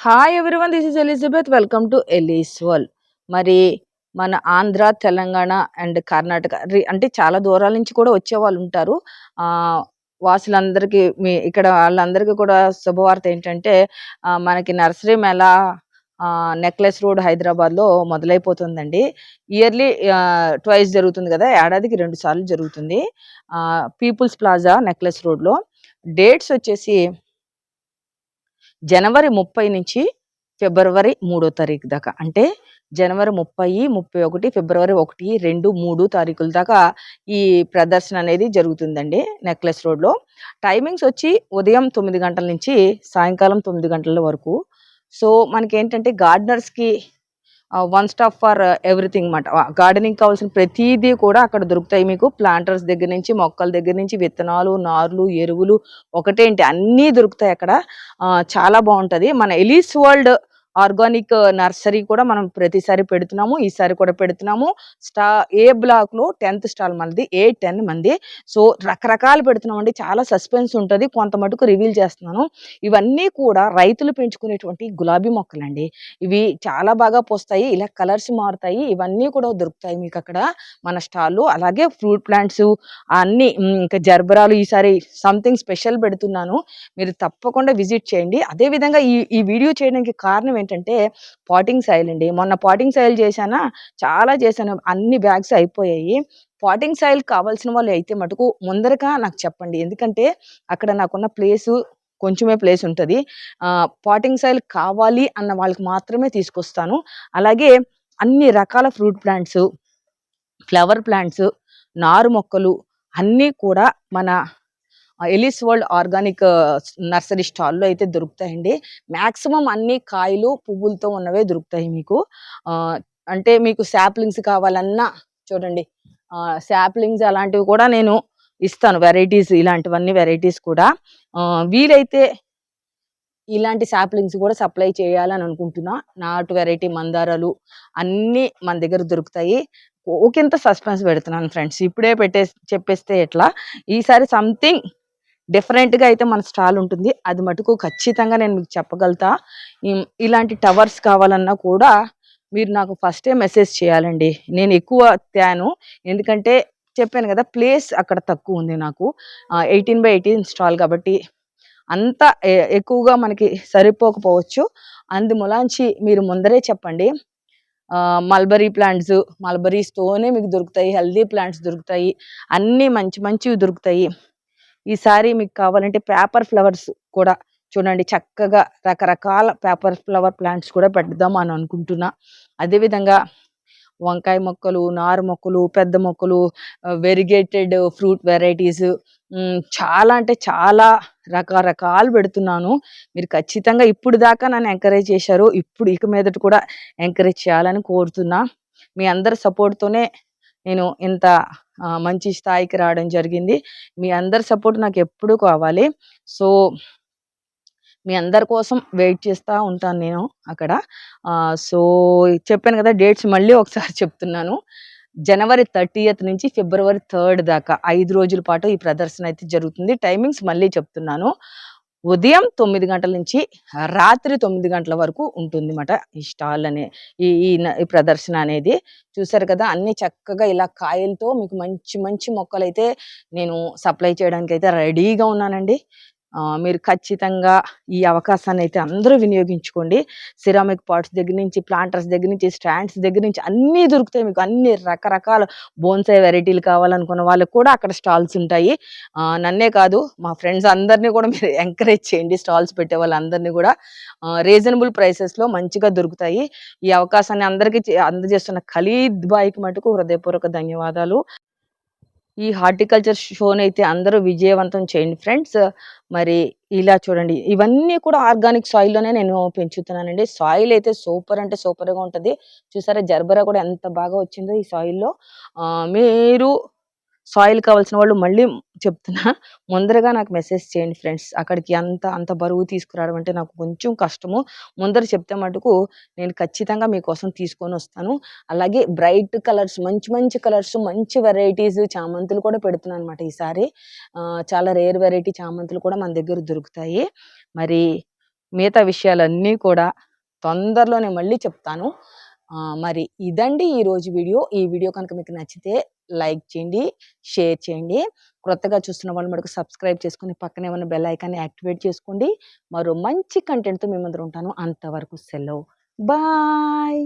Hi everyone this is Elizabeth welcome to Eli's world మరి మన Andhra Telangana and Karnataka రి- అంటే చాలా దూరాల నుంచి కూడా వచ్చే వాళ్ళు ఉంటారు. వాసులందరికీ మీ ఇక్కడ వాళ్ళందరికీ కూడా శుభవార్త ఏంటంటే మనకి నర్సరీ మేళ నెక్లెస్ రోడ్ హైదరాబాద్లో మొదలైపోతుందండి. ఇయర్లీ ట్వైస్ జరుగుతుంది కదా ఏడాదికి రెండు సార్లు జరుగుతుంది. పీపుల్స్ ప్లాజా నెక్లెస్ రోడ్లో. డేట్స్ వచ్చేసి జనవరి ముప్పై నుంచి ఫిబ్రవరి మూడో తారీఖు దాకా. అంటే జనవరి ముప్పై ముప్పై ఒకటి ఫిబ్రవరి ఒకటి రెండు మూడు తారీఖుల దాకా ఈ ప్రదర్శన అనేది జరుగుతుందండి నెక్లెస్ రోడ్లో. టైమింగ్స్ వచ్చి ఉదయం తొమ్మిది గంటల నుంచి సాయంకాలం తొమ్మిది గంటల వరకు. సో మనకి ఏంటంటే గార్డనర్స్కి వన్ స్టాప్ ఫర్ ఎవ్రీథింగ్ అనమాట గార్డెనింగ్ కావాల్సిన ప్రతిదీ కూడా అక్కడ దొరుకుతాయి మీకు. ప్లాంటర్స్ దగ్గర నుంచి మొక్కల దగ్గర నుంచి విత్తనాలు నార్లు ఎరువులు ఒకటేంటి అన్నీ దొరుకుతాయి అక్కడ. చాలా బాగుంటుంది. మన Ellyse world organic uh, nursery కూడా మనం ప్రతిసారి పెడుతున్నాము. ఈసారి కూడా పెడుతున్నాము. స్టా ఏ బ్లాక్లో టెన్త్ స్టాల్ మనది ఏ టెన్ మంది. సో రకరకాలు పెడుతున్నామండి. చాలా సస్పెన్స్ ఉంటుంది. కొంత మటుకు రివీల్ చేస్తున్నాను. ఇవన్నీ కూడా రైతులు పెంచుకునేటువంటి గులాబీ మొక్కలండి. ఇవి చాలా బాగా పోస్తాయి. ఇలా కలర్స్ మారుతాయి. ఇవన్నీ కూడా దొరుకుతాయి మీకు అక్కడ మన స్టాల్లో. అలాగే ఫ్రూట్ ప్లాంట్స్ అన్ని ఇంకా జర్బరాలు ఈసారి సంథింగ్ స్పెషల్ పెడుతున్నాను. మీరు తప్పకుండా విజిట్ చేయండి. అదే విధంగా ఈ ఈ వీడియో చేయడానికి కారణం ఏంటంటే పాటింగ్ సాయిల్ అండి. మొన్న పాటింగ్ సాయిల్ చేశానా? చాలా చేశాను. అన్ని బ్యాగ్స్ అయిపోయాయి. పాటింగ్ సాయిల్ కావాల్సిన వాళ్ళు అయితే మటుకు ముందరగా నాకు చెప్పండి. ఎందుకంటే అక్కడ నాకున్న ప్లేసు కొంచెమే ప్లేస్ ఉంటుంది. పాటింగ్ సాయిల్ కావాలి అన్న వాళ్ళకి మాత్రమే తీసుకొస్తాను. అలాగే అన్ని రకాల ఫ్రూట్ ప్లాంట్స్ ఫ్లవర్ ప్లాంట్స్ నారు మొక్కలు అన్నీ కూడా మన ఎలిస్ వరల్డ్ ఆర్గానిక్ నర్సరీ స్టాల్లో అయితే దొరుకుతాయండి. మ్యాక్సిమం అన్ని కాయలు పువ్వులతో ఉన్నవే దొరుకుతాయి మీకు. అంటే మీకు శాప్లింగ్స్ కావాలన్నా చూడండి శాప్లింగ్స్ అలాంటివి కూడా నేను ఇస్తాను వెరైటీస్ ఇలాంటివన్నీ వెరైటీస్ కూడా. వీలైతే ఇలాంటి శాప్లింగ్స్ కూడా సప్లై చేయాలని అనుకుంటున్నా. నాటు వెరైటీ మందారాలు అన్నీ మన దగ్గర దొరుకుతాయి. ఓకెంత సస్పెన్స్ పెడుతున్నాను ఫ్రెండ్స్ ఇప్పుడే పెట్టే చెప్పేస్తే ఎట్లా? ఈసారి సంథింగ్ డిఫరెంట్గా అయితే మన స్టాల్ ఉంటుంది. అది మటుకు ఖచ్చితంగా నేను మీకు చెప్పగలుగుతా. ఇలాంటి టవర్స్ కావాలన్నా కూడా మీరు నాకు ఫస్టే మెసేజ్ చేయాలండి. నేను ఎక్కువ తాను. ఎందుకంటే చెప్పాను కదా ప్లేస్ అక్కడ తక్కువ ఉంది నాకు. ఎయిటీన్ బై ఎయిటీన్ స్టాల్ కాబట్టి అంత ఎక్కువగా మనకి సరిపోకపోవచ్చు. అందుములాంచి మీరు ముందరే చెప్పండి. మల్బరీ ప్లాంట్స్ మల్బరీస్తోనే మీకు దొరుకుతాయి. హెల్దీ ప్లాంట్స్ దొరుకుతాయి. అన్నీ మంచి మంచివి దొరుకుతాయి. ఈసారి మీకు కావాలంటే పేపర్ ఫ్లవర్స్ కూడా చూడండి చక్కగా రకరకాల పేపర్ ఫ్లవర్ ప్లాంట్స్ కూడా పెడదాం అని అనుకుంటున్నా. అదేవిధంగా వంకాయ మొక్కలు నారు మొక్కలు పెద్ద మొక్కలు వెరిగేటెడ్ ఫ్రూట్ వెరైటీస్ చాలా అంటే చాలా రకరకాలు పెడుతున్నాను. మీరు ఖచ్చితంగా ఇప్పుడు దాకా నన్ను ఎంకరేజ్ చేశారు. ఇప్పుడు ఇక మీదట కూడా ఎంకరేజ్ చేయాలని కోరుతున్నా. మీ అందరి సపోర్ట్తోనే నేను ఇంత మంచి స్థాయికి రావడం జరిగింది. మీ అందరి సపోర్ట్ నాకు ఎప్పుడూ కావాలి. సో మీ అందరి కోసం వెయిట్ చేస్తూ ఉంటాను నేను అక్కడ. సో చెప్పాను కదా డేట్స్ మళ్ళీ ఒకసారి చెప్తున్నాను. జనవరి థర్టీయత్ నుంచి ఫిబ్రవరి థర్డ్ దాకా ఐదు రోజుల పాటు ఈ ప్రదర్శన అయితే జరుగుతుంది. టైమింగ్స్ మళ్ళీ చెప్తున్నాను. ఉదయం తొమ్మిది గంటల నుంచి రాత్రి తొమ్మిది గంటల వరకు ఉంటుంది అన్నమాట ఈ స్టాల్ అనే ఈ ఈ ప్రదర్శన అనేది. చూసారు కదా అన్ని చక్కగా ఇలా కాయలతో మీకు మంచి మంచి మొక్కలు అయితే నేను సప్లై చేయడానికి అయితే రెడీగా ఉన్నానండి. మీరు ఖచ్చితంగా ఈ అవకాశాన్ని అయితే అందరూ వినియోగించుకోండి. సిరామిక్ పాట్స్ దగ్గర నుంచి ప్లాంటర్స్ దగ్గర నుంచి స్టాండ్స్ దగ్గర నుంచి అన్నీ దొరుకుతాయి మీకు. అన్ని రకరకాల బోన్సై వెరైటీలు కావాలనుకున్న వాళ్ళకి కూడా అక్కడ స్టాల్స్ ఉంటాయి. నన్నే కాదు మా ఫ్రెండ్స్ అందరినీ కూడా మీరు ఎంకరేజ్ చేయండి. స్టాల్స్ పెట్టే వాళ్ళందరినీ కూడా. రీజనబుల్ ప్రైసెస్లో మంచిగా దొరుకుతాయి. ఈ అవకాశాన్ని అందరికీ చే- అందజేస్తున్న ఖలీద్ బాయ్కి మటుకు హృదయపూర్వక ధన్యవాదాలు. ఈ హార్టికల్చర్ షోని అయితే అందరూ విజయవంతం చేయండి ఫ్రెండ్స్. మరి ఇలా చూడండి ఇవన్నీ కూడా ఆర్గానిక్ సాయిల్లోనే నేను పెంచుతున్నానండి. సాయిల్ అయితే సూపర్ అంటే సూపర్గా ఉంటుంది. చూసారా జర్బరా కూడా ఎంత బాగా వచ్చిందో ఈ సాయిల్లో. మీరు సాయిల్ కావాల్సిన వాళ్ళు మళ్ళీ చెప్తున్నా ముందరగా నాకు మెసేజ్ చేయండి ఫ్రెండ్స్ అక్కడికి అంత అంత బరువు తీసుకురావడం అంటే నాకు కొంచెం కష్టము. ముందర చెప్తే మటుకు నేను ఖచ్చితంగా మీకోసం తీసుకొని వస్తాను. అలాగే బ్రైట్ కలర్స్ మంచి మంచి కలర్స్ మంచి వెరైటీస్ చామంతులు కూడా పెడుతున్నాను అనమాట ఈసారి. చాలా రేర్ వెరైటీ చామంతులు కూడా మన దగ్గర దొరుకుతాయి. మరి మిగతా విషయాలన్నీ కూడా తొందరలోనే మళ్ళీ చెప్తాను. మరి ఇదండి ఈరోజు వీడియో. ఈ వీడియో కనుక మీకు నచ్చితే లైక్ చేయండి షేర్ చేయండి. కొత్తగా చూస్తున్న వాళ్ళు మనకు సబ్స్క్రైబ్ చేసుకుని పక్కనే ఉన్న బెల్ ఐకాన్ని యాక్టివేట్ చేసుకోండి. మరో మంచి కంటెంట్తో మేము ముందర ఉంటాను. అంతవరకు సెలవు. బాయ్!